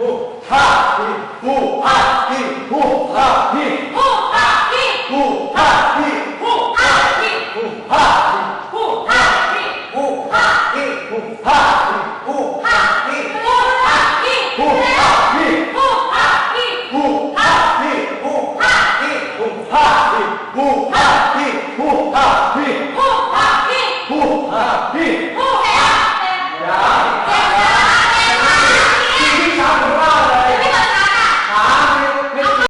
호하히 호하히 호하히 호하히 호하히 호하히 호하히 호하히 호하히 호하히 호하히 호하히 호하히 호하히 호하히 호하히 호하히